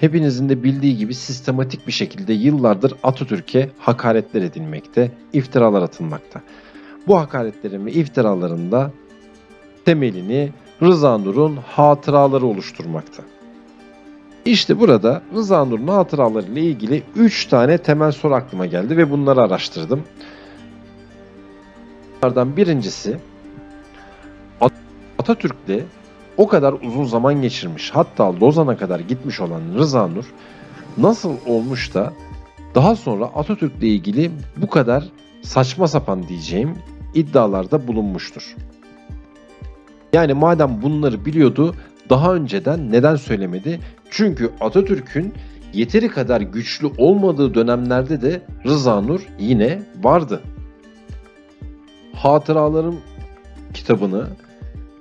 hepinizin de bildiği gibi sistematik bir şekilde yıllardır Atatürk'e hakaretler edilmekte, iftiralar atılmakta. Bu hakaretlerin ve iftiraların da temelini Rıza Nur'un hatıraları oluşturmakta. İşte burada Rıza Nur'un hatıraları ile ilgili 3 tane temel soru aklıma geldi ve bunları araştırdım. Bunlardan birincisi At- Atatürk'le o kadar uzun zaman geçirmiş hatta Lozan'a kadar gitmiş olan Rıza Nur nasıl olmuş da daha sonra Atatürk'le ilgili bu kadar saçma sapan diyeceğim iddialarda bulunmuştur. Yani madem bunları biliyordu daha önceden neden söylemedi? Çünkü Atatürk'ün yeteri kadar güçlü olmadığı dönemlerde de Rıza Nur yine vardı. Hatıralarım kitabını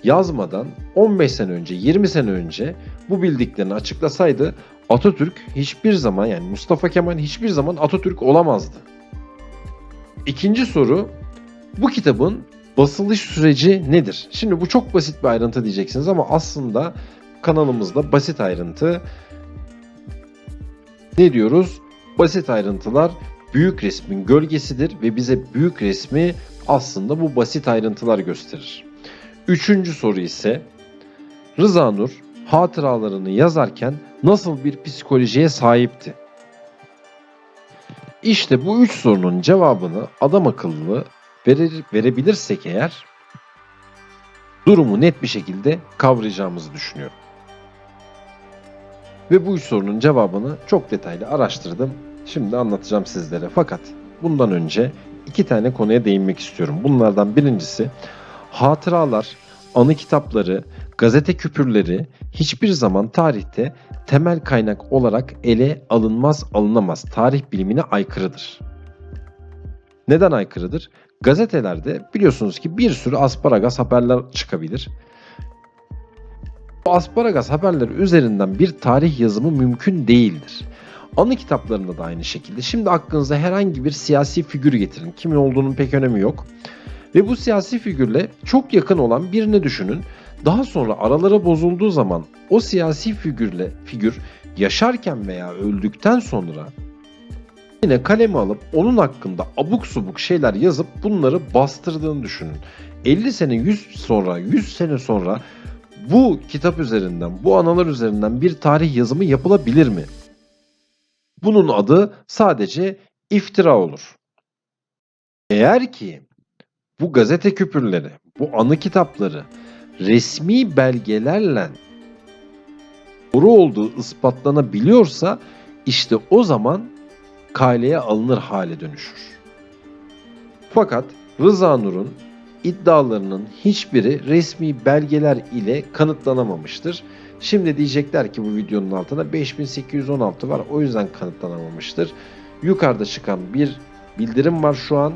yazmadan 15 sene önce, 20 sene önce bu bildiklerini açıklasaydı Atatürk hiçbir zaman yani Mustafa Kemal hiçbir zaman Atatürk olamazdı. İkinci soru bu kitabın basılış süreci nedir? Şimdi bu çok basit bir ayrıntı diyeceksiniz ama aslında kanalımızda basit ayrıntı ne diyoruz? Basit ayrıntılar büyük resmin gölgesidir ve bize büyük resmi aslında bu basit ayrıntılar gösterir. Üçüncü soru ise Rıza Nur hatıralarını yazarken nasıl bir psikolojiye sahipti? İşte bu üç sorunun cevabını adam akıllı verir, verebilirsek eğer durumu net bir şekilde kavrayacağımızı düşünüyorum. Ve bu üç sorunun cevabını çok detaylı araştırdım. Şimdi anlatacağım sizlere. Fakat bundan önce iki tane konuya değinmek istiyorum. Bunlardan birincisi hatıralar, anı kitapları, gazete küpürleri hiçbir zaman tarihte temel kaynak olarak ele alınmaz alınamaz. Tarih bilimine aykırıdır. Neden aykırıdır? Gazetelerde biliyorsunuz ki bir sürü asparagas haberler çıkabilir. Bu asparagas haberleri üzerinden bir tarih yazımı mümkün değildir. Anı kitaplarında da aynı şekilde. Şimdi aklınıza herhangi bir siyasi figür getirin. Kimin olduğunun pek önemi yok. Ve bu siyasi figürle çok yakın olan birini düşünün. Daha sonra aralara bozulduğu zaman o siyasi figürle figür yaşarken veya öldükten sonra yine kalemi alıp onun hakkında abuk subuk şeyler yazıp bunları bastırdığını düşünün. 50 sene 100 sonra 100 sene sonra bu kitap üzerinden bu analar üzerinden bir tarih yazımı yapılabilir mi? Bunun adı sadece iftira olur. Eğer ki bu gazete küpürleri, bu anı kitapları resmi belgelerle doğru olduğu ispatlanabiliyorsa işte o zaman kaleye alınır hale dönüşür. Fakat Rıza Nur'un iddialarının hiçbiri resmi belgeler ile kanıtlanamamıştır. Şimdi diyecekler ki bu videonun altına 5816 var o yüzden kanıtlanamamıştır. Yukarıda çıkan bir bildirim var şu an.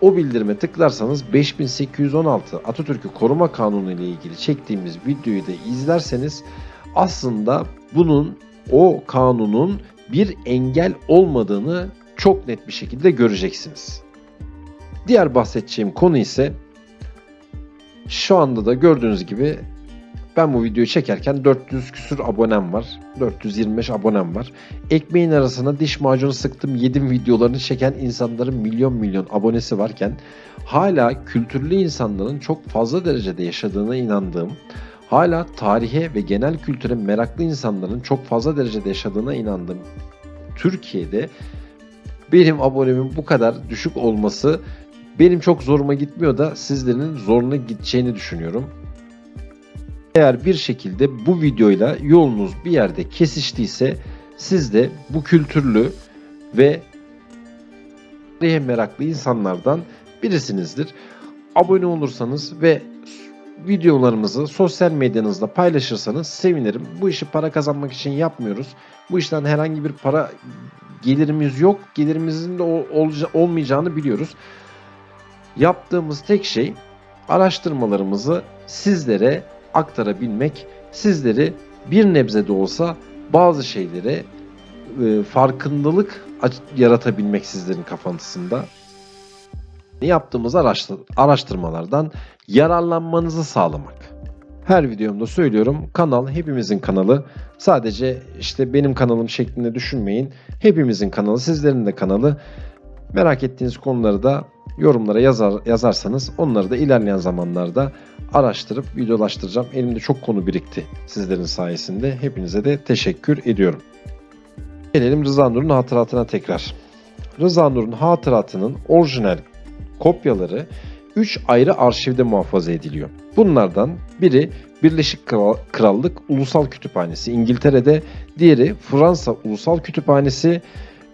O bildirime tıklarsanız 5816 Atatürk'ü Koruma Kanunu ile ilgili çektiğimiz videoyu da izlerseniz aslında bunun o kanunun bir engel olmadığını çok net bir şekilde göreceksiniz. Diğer bahsedeceğim konu ise şu anda da gördüğünüz gibi ben bu videoyu çekerken 400 küsür abonem var. 425 abonem var. Ekmeğin arasına diş macunu sıktım yedim videolarını çeken insanların milyon milyon abonesi varken hala kültürlü insanların çok fazla derecede yaşadığına inandığım, hala tarihe ve genel kültüre meraklı insanların çok fazla derecede yaşadığına inandığım Türkiye'de benim abonemin bu kadar düşük olması benim çok zoruma gitmiyor da sizlerin zoruna gideceğini düşünüyorum. Eğer bir şekilde bu videoyla yolunuz bir yerde kesiştiyse siz de bu kültürlü ve tarihe meraklı insanlardan birisinizdir. Abone olursanız ve videolarımızı sosyal medyanızda paylaşırsanız sevinirim. Bu işi para kazanmak için yapmıyoruz. Bu işten herhangi bir para gelirimiz yok. Gelirimizin de ol- olmayacağını biliyoruz. Yaptığımız tek şey araştırmalarımızı sizlere aktarabilmek, sizleri bir nebze de olsa bazı şeylere e, farkındalık yaratabilmek sizlerin kafasında. Yaptığımız araştır- araştırmalardan yararlanmanızı sağlamak. Her videomda söylüyorum. Kanal hepimizin kanalı. Sadece işte benim kanalım şeklinde düşünmeyin. Hepimizin kanalı, sizlerin de kanalı. Merak ettiğiniz konuları da yorumlara yazar yazarsanız onları da ilerleyen zamanlarda araştırıp videolaştıracağım. Elimde çok konu birikti sizlerin sayesinde. Hepinize de teşekkür ediyorum. Gelelim Rıza Nur'un hatıratına tekrar. Rıza Nur'un hatıratının orijinal kopyaları 3 ayrı arşivde muhafaza ediliyor. Bunlardan biri Birleşik Kral- Krallık Ulusal Kütüphanesi İngiltere'de, diğeri Fransa Ulusal Kütüphanesi,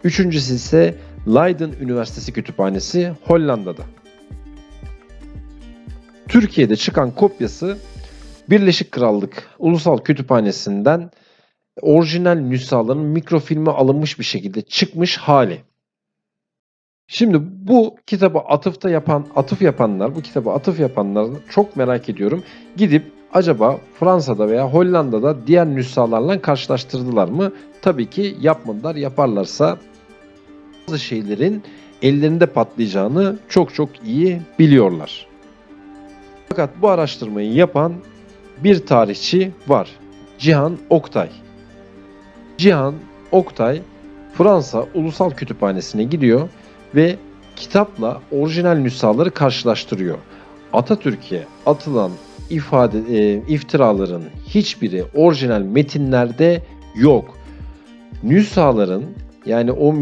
üçüncüsü ise Leiden Üniversitesi Kütüphanesi Hollanda'da. Türkiye'de çıkan kopyası Birleşik Krallık Ulusal Kütüphanesi'nden orijinal nüshaların mikrofilme alınmış bir şekilde çıkmış hali. Şimdi bu kitaba atıfta yapan, atıf yapanlar, bu kitaba atıf yapanlar çok merak ediyorum. Gidip acaba Fransa'da veya Hollanda'da diğer nüshalarla karşılaştırdılar mı? Tabii ki yapmadılar. Yaparlarsa bazı şeylerin ellerinde patlayacağını çok çok iyi biliyorlar. Fakat bu araştırmayı yapan bir tarihçi var. Cihan Oktay. Cihan Oktay Fransa Ulusal Kütüphanesi'ne gidiyor ve kitapla orijinal nüshaları karşılaştırıyor. Atatürk'e atılan ifade e, iftiraların hiçbiri orijinal metinlerde yok. Nüshaların yani o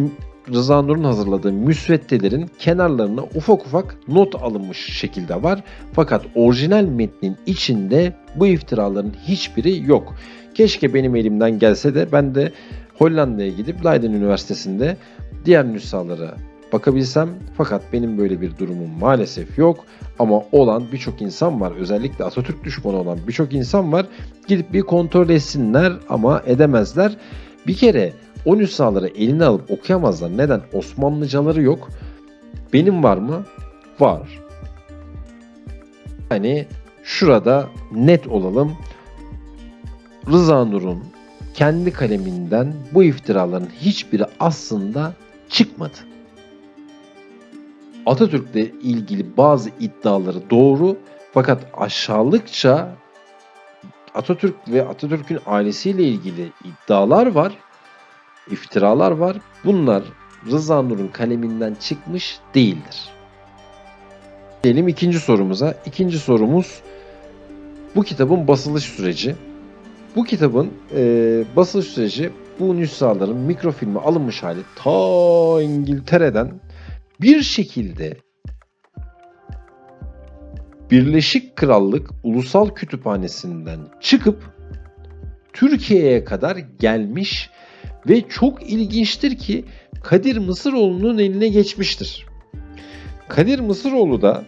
Rıza Nur'un hazırladığı müsveddelerin kenarlarına ufak ufak not alınmış şekilde var. Fakat orijinal metnin içinde bu iftiraların hiçbiri yok. Keşke benim elimden gelse de ben de Hollanda'ya gidip Leiden Üniversitesi'nde diğer nüshalara bakabilsem. Fakat benim böyle bir durumum maalesef yok. Ama olan birçok insan var. Özellikle Atatürk düşmanı olan birçok insan var. Gidip bir kontrol etsinler ama edemezler. Bir kere o nüshaları eline alıp okuyamazlar. Neden? Osmanlıcaları yok. Benim var mı? Var. Yani şurada net olalım. Rıza Nur'un kendi kaleminden bu iftiraların hiçbiri aslında çıkmadı. Atatürk'le ilgili bazı iddiaları doğru fakat aşağılıkça Atatürk ve Atatürk'ün ailesiyle ilgili iddialar var, iftiralar var. Bunlar Rıza Nur'un kaleminden çıkmış değildir. Gelelim ikinci sorumuza. İkinci sorumuz bu kitabın basılış süreci. Bu kitabın e, basılış süreci bu nüshaların mikrofilme alınmış hali ta İngiltere'den bir şekilde Birleşik Krallık Ulusal Kütüphanesi'nden çıkıp Türkiye'ye kadar gelmiş ve çok ilginçtir ki Kadir Mısıroğlu'nun eline geçmiştir. Kadir Mısıroğlu da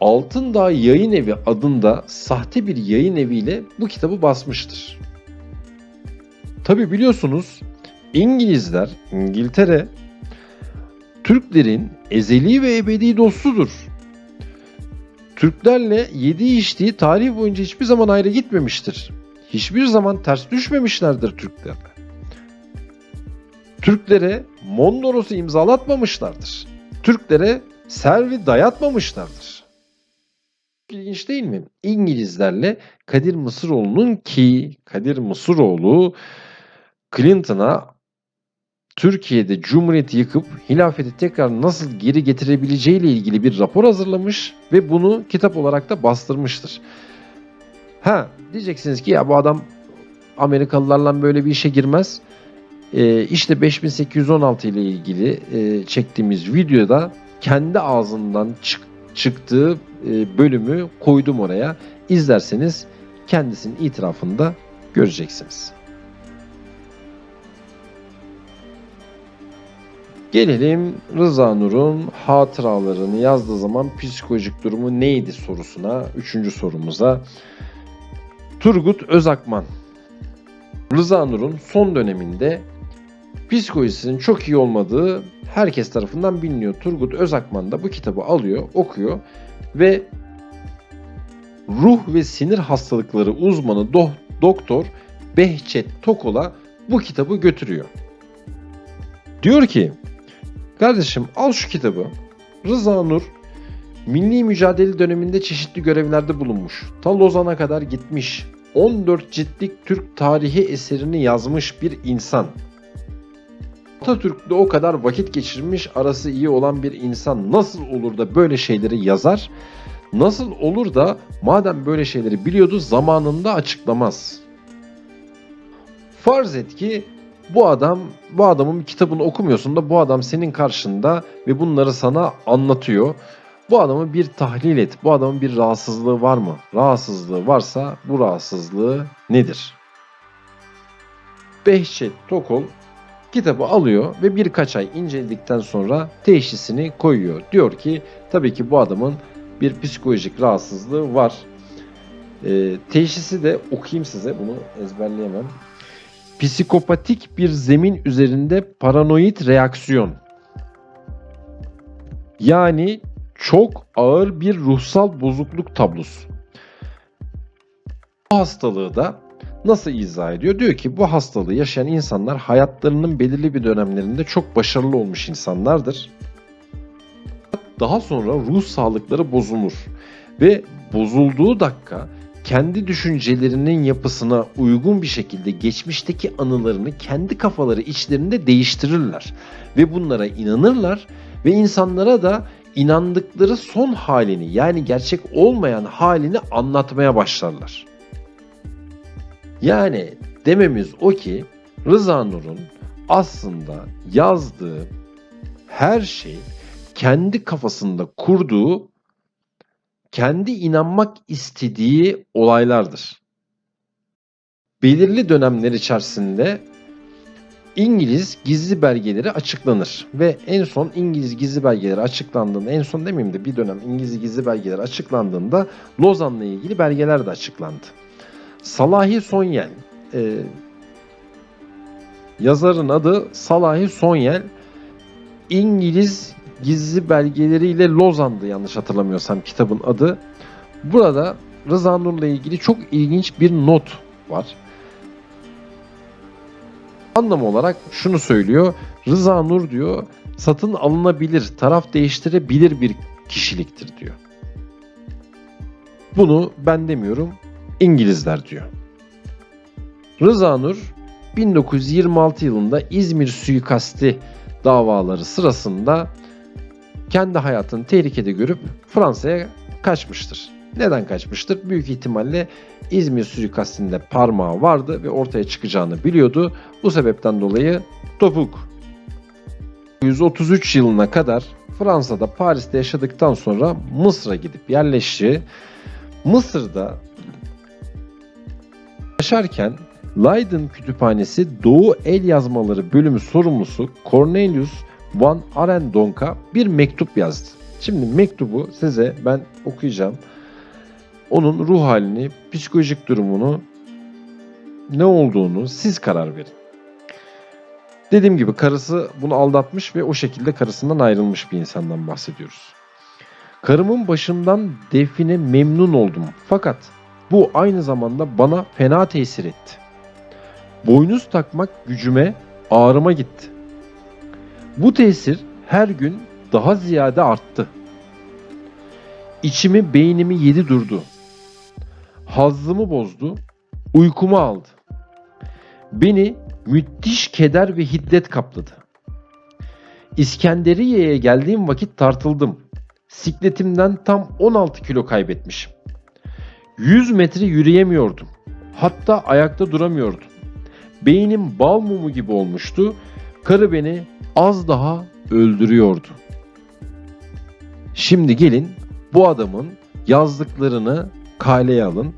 Altındağ Yayın Evi adında sahte bir yayın eviyle bu kitabı basmıştır. Tabi biliyorsunuz İngilizler, İngiltere Türklerin ezeli ve ebedi dostudur. Türklerle yediği içtiği tarih boyunca hiçbir zaman ayrı gitmemiştir. Hiçbir zaman ters düşmemişlerdir Türklerle. Türklere Mondros'u imzalatmamışlardır. Türklere servi dayatmamışlardır. İlginç değil mi? İngilizlerle Kadir Mısıroğlu'nun ki Kadir Mısıroğlu Clinton'a Türkiye'de Cumhuriyeti yıkıp hilafeti tekrar nasıl geri getirebileceği ile ilgili bir rapor hazırlamış ve bunu kitap olarak da bastırmıştır. Ha diyeceksiniz ki ya bu adam Amerikalılarla böyle bir işe girmez. Ee, işte 5816 ile ilgili e, çektiğimiz videoda kendi ağzından çık, çıktığı e, bölümü koydum oraya. İzlerseniz kendisinin itirafında göreceksiniz. Gelelim Rıza Nur'un hatıralarını yazdığı zaman psikolojik durumu neydi sorusuna, üçüncü sorumuza. Turgut Özakman Rıza Nur'un son döneminde psikolojisinin çok iyi olmadığı herkes tarafından biliniyor. Turgut Özakman da bu kitabı alıyor, okuyor ve ruh ve sinir hastalıkları uzmanı do- doktor Behçet Tokol'a bu kitabı götürüyor. Diyor ki Kardeşim al şu kitabı. Rıza Nur Milli mücadele döneminde çeşitli görevlerde bulunmuş. Ta Lozan'a kadar gitmiş. 14 ciltlik Türk tarihi eserini yazmış bir insan. Atatürk'le o kadar vakit geçirmiş, arası iyi olan bir insan nasıl olur da böyle şeyleri yazar? Nasıl olur da madem böyle şeyleri biliyordu zamanında açıklamaz? Farz et ki bu adam, bu adamın kitabını okumuyorsun da bu adam senin karşında ve bunları sana anlatıyor. Bu adamı bir tahlil et. Bu adamın bir rahatsızlığı var mı? Rahatsızlığı varsa bu rahatsızlığı nedir? Behçet Tokol kitabı alıyor ve birkaç ay inceledikten sonra teşhisini koyuyor. Diyor ki tabii ki bu adamın bir psikolojik rahatsızlığı var. Ee, teşhisi de okuyayım size bunu ezberleyemem. Psikopatik bir zemin üzerinde paranoid reaksiyon. Yani çok ağır bir ruhsal bozukluk tablosu. Bu hastalığı da nasıl izah ediyor? Diyor ki bu hastalığı yaşayan insanlar hayatlarının belirli bir dönemlerinde çok başarılı olmuş insanlardır. Daha sonra ruh sağlıkları bozulur ve bozulduğu dakika kendi düşüncelerinin yapısına uygun bir şekilde geçmişteki anılarını kendi kafaları içlerinde değiştirirler ve bunlara inanırlar ve insanlara da inandıkları son halini yani gerçek olmayan halini anlatmaya başlarlar. Yani dememiz o ki Rıza Nur'un aslında yazdığı her şey kendi kafasında kurduğu, kendi inanmak istediği olaylardır. Belirli dönemler içerisinde İngiliz gizli belgeleri açıklanır ve en son İngiliz gizli belgeleri açıklandığında en son demeyeyim de bir dönem İngiliz gizli belgeleri açıklandığında Lozan'la ilgili belgeler de açıklandı. Salahi Sonyel e, yazarın adı Salahi Sonyel İngiliz gizli belgeleriyle Lozan'dı yanlış hatırlamıyorsam kitabın adı. Burada Rıza Nur'la ilgili çok ilginç bir not var. Anlam olarak şunu söylüyor. Rıza Nur diyor satın alınabilir, taraf değiştirebilir bir kişiliktir diyor. Bunu ben demiyorum, İngilizler diyor. Rıza Nur 1926 yılında İzmir suikasti davaları sırasında kendi hayatını tehlikede görüp Fransa'ya kaçmıştır. Neden kaçmıştır? Büyük ihtimalle İzmir suikastinde parmağı vardı ve ortaya çıkacağını biliyordu. Bu sebepten dolayı topuk 133 yılına kadar Fransa'da Paris'te yaşadıktan sonra Mısır'a gidip yerleşti. Mısır'da yaşarken Leiden Kütüphanesi Doğu El Yazmaları bölümü sorumlusu Cornelius Van Arendonk'a bir mektup yazdı. Şimdi mektubu size ben okuyacağım. Onun ruh halini, psikolojik durumunu, ne olduğunu siz karar verin. Dediğim gibi karısı bunu aldatmış ve o şekilde karısından ayrılmış bir insandan bahsediyoruz. Karımın başından define memnun oldum. Fakat bu aynı zamanda bana fena tesir etti. Boynuz takmak gücüme, ağrıma gitti. Bu tesir her gün daha ziyade arttı. İçimi, beynimi yedi durdu. Hazzımı bozdu, uykumu aldı. Beni müthiş keder ve hiddet kapladı. İskenderiye'ye geldiğim vakit tartıldım. Sikletimden tam 16 kilo kaybetmişim. 100 metre yürüyemiyordum. Hatta ayakta duramıyordum. Beynim bal mumu gibi olmuştu. Karı beni az daha öldürüyordu. Şimdi gelin bu adamın yazdıklarını kaleye alın.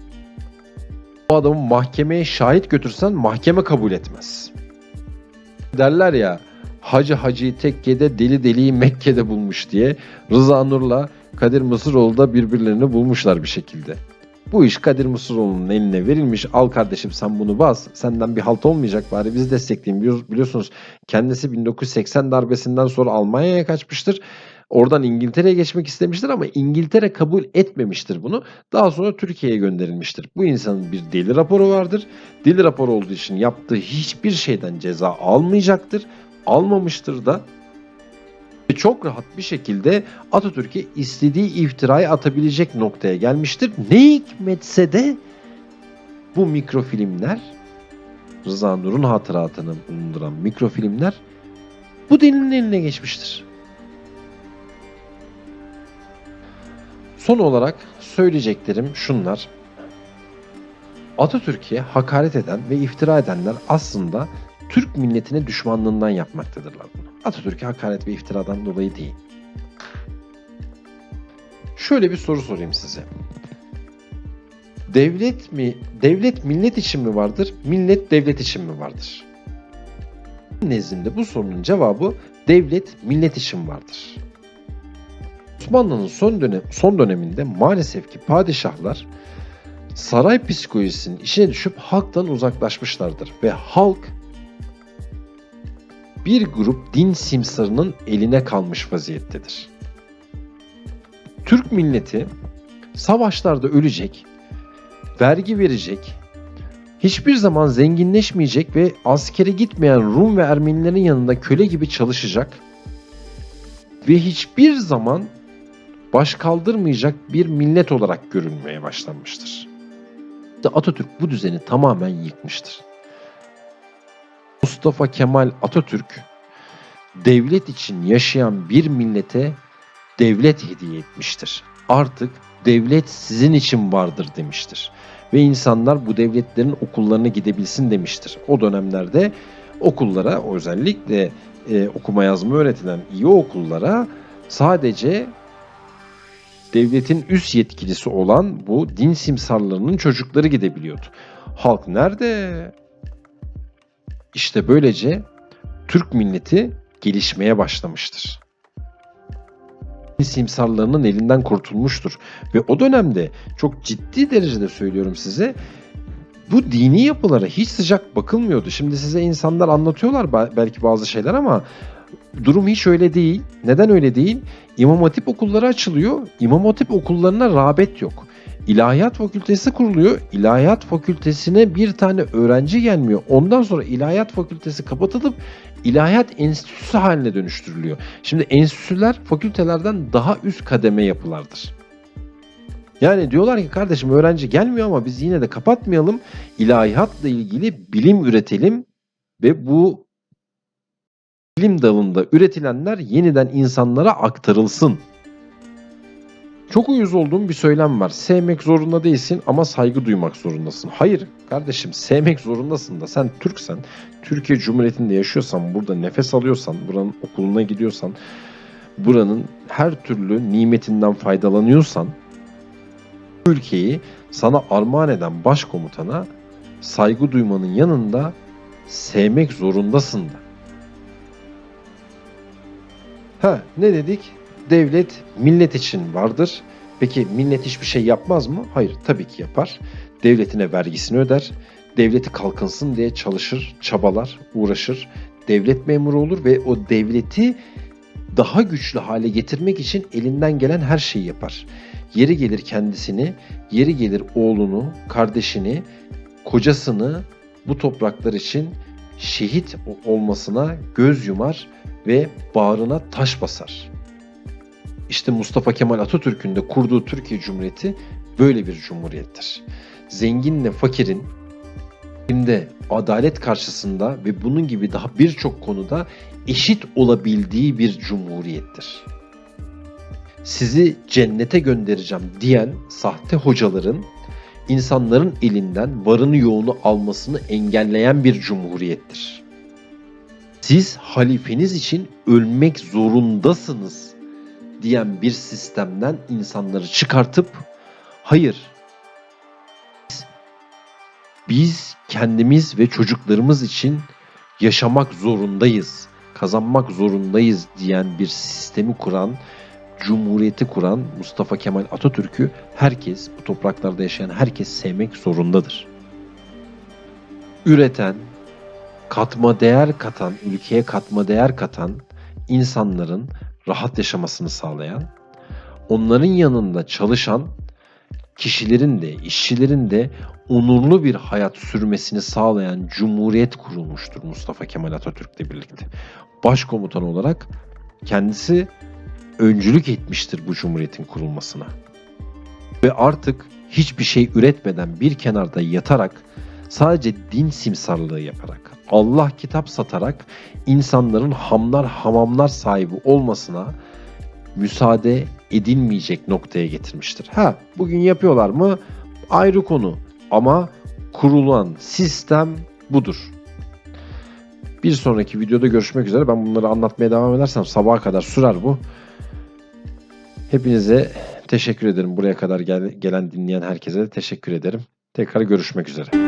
Bu adamı mahkemeye şahit götürsen mahkeme kabul etmez. Derler ya Hacı Hacı'yı tekkede deli deliyi Mekke'de bulmuş diye Rıza Nur'la Kadir Mısıroğlu da birbirlerini bulmuşlar bir şekilde. Bu iş Kadir Mısıroğlu'nun eline verilmiş. Al kardeşim sen bunu bas. Senden bir halt olmayacak bari biz destekleyin. Biliyor- Biliyorsunuz kendisi 1980 darbesinden sonra Almanya'ya kaçmıştır. Oradan İngiltere'ye geçmek istemiştir ama İngiltere kabul etmemiştir bunu. Daha sonra Türkiye'ye gönderilmiştir. Bu insanın bir deli raporu vardır. Deli raporu olduğu için yaptığı hiçbir şeyden ceza almayacaktır. Almamıştır da ve çok rahat bir şekilde Atatürk'e istediği iftirayı atabilecek noktaya gelmiştir. Ne hikmetse de bu mikrofilmler Rıza Nur'un hatıratını bulunduran mikrofilmler bu delinin eline geçmiştir. Son olarak söyleyeceklerim şunlar. Atatürk'e hakaret eden ve iftira edenler aslında Türk milletine düşmanlığından yapmaktadırlar bunu. Atatürk'e hakaret ve iftiradan dolayı değil. Şöyle bir soru sorayım size. Devlet mi, devlet millet için mi vardır, millet devlet için mi vardır? Nezdimde bu sorunun cevabı devlet millet için vardır. Osmanlı'nın son dönem son döneminde maalesef ki padişahlar saray psikolojisinin içine düşüp halktan uzaklaşmışlardır ve halk bir grup din simsarının eline kalmış vaziyettedir. Türk milleti savaşlarda ölecek, vergi verecek, hiçbir zaman zenginleşmeyecek ve askere gitmeyen Rum ve Ermenilerin yanında köle gibi çalışacak ve hiçbir zaman baş kaldırmayacak bir millet olarak görülmeye başlanmıştır. Atatürk bu düzeni tamamen yıkmıştır. Mustafa Kemal Atatürk devlet için yaşayan bir millete devlet hediye etmiştir. Artık devlet sizin için vardır demiştir. Ve insanlar bu devletlerin okullarına gidebilsin demiştir. O dönemlerde okullara özellikle e, okuma yazma öğretilen iyi okullara sadece devletin üst yetkilisi olan bu din simsarlarının çocukları gidebiliyordu. Halk nerede? İşte böylece Türk milleti gelişmeye başlamıştır. Din simsarlarının elinden kurtulmuştur. Ve o dönemde çok ciddi derecede söylüyorum size bu dini yapılara hiç sıcak bakılmıyordu. Şimdi size insanlar anlatıyorlar belki bazı şeyler ama durum hiç öyle değil. Neden öyle değil? İmam Hatip okulları açılıyor. İmam Hatip okullarına rağbet yok. İlahiyat Fakültesi kuruluyor. İlahiyat Fakültesine bir tane öğrenci gelmiyor. Ondan sonra İlahiyat Fakültesi kapatılıp İlahiyat Enstitüsü haline dönüştürülüyor. Şimdi enstitüler fakültelerden daha üst kademe yapılardır. Yani diyorlar ki kardeşim öğrenci gelmiyor ama biz yine de kapatmayalım. İlahiyatla ilgili bilim üretelim ve bu bilim dalında üretilenler yeniden insanlara aktarılsın. Çok uyuz olduğum bir söylem var. Sevmek zorunda değilsin ama saygı duymak zorundasın. Hayır kardeşim sevmek zorundasın da sen Türksen, Türkiye Cumhuriyeti'nde yaşıyorsan, burada nefes alıyorsan, buranın okuluna gidiyorsan, buranın her türlü nimetinden faydalanıyorsan, ülkeyi sana armağan eden başkomutana saygı duymanın yanında sevmek zorundasın da. Ha ne dedik? Devlet millet için vardır. Peki millet hiçbir şey yapmaz mı? Hayır tabii ki yapar. Devletine vergisini öder. Devleti kalkınsın diye çalışır, çabalar, uğraşır. Devlet memuru olur ve o devleti daha güçlü hale getirmek için elinden gelen her şeyi yapar. Yeri gelir kendisini, yeri gelir oğlunu, kardeşini, kocasını bu topraklar için şehit olmasına göz yumar ve bağrına taş basar. İşte Mustafa Kemal Atatürk'ün de kurduğu Türkiye Cumhuriyeti böyle bir cumhuriyettir. Zenginle fakirin şimdi adalet karşısında ve bunun gibi daha birçok konuda eşit olabildiği bir cumhuriyettir. Sizi cennete göndereceğim diyen sahte hocaların insanların elinden varını yoğunu almasını engelleyen bir cumhuriyettir. Siz halifeniz için ölmek zorundasınız diyen bir sistemden insanları çıkartıp hayır biz kendimiz ve çocuklarımız için yaşamak zorundayız, kazanmak zorundayız diyen bir sistemi kuran, cumhuriyeti kuran Mustafa Kemal Atatürk'ü herkes, bu topraklarda yaşayan herkes sevmek zorundadır. Üreten, katma değer katan, ülkeye katma değer katan insanların rahat yaşamasını sağlayan, onların yanında çalışan kişilerin de, işçilerin de onurlu bir hayat sürmesini sağlayan cumhuriyet kurulmuştur Mustafa Kemal Atatürk'le birlikte. Başkomutan olarak kendisi öncülük etmiştir bu cumhuriyetin kurulmasına. Ve artık hiçbir şey üretmeden bir kenarda yatarak sadece din simsarlığı yaparak, Allah kitap satarak insanların hamlar hamamlar sahibi olmasına müsaade edilmeyecek noktaya getirmiştir. Ha bugün yapıyorlar mı? Ayrı konu. Ama kurulan sistem budur. Bir sonraki videoda görüşmek üzere. Ben bunları anlatmaya devam edersem sabaha kadar sürer bu. Hepinize teşekkür ederim. Buraya kadar gel- gelen dinleyen herkese teşekkür ederim. Tekrar görüşmek üzere.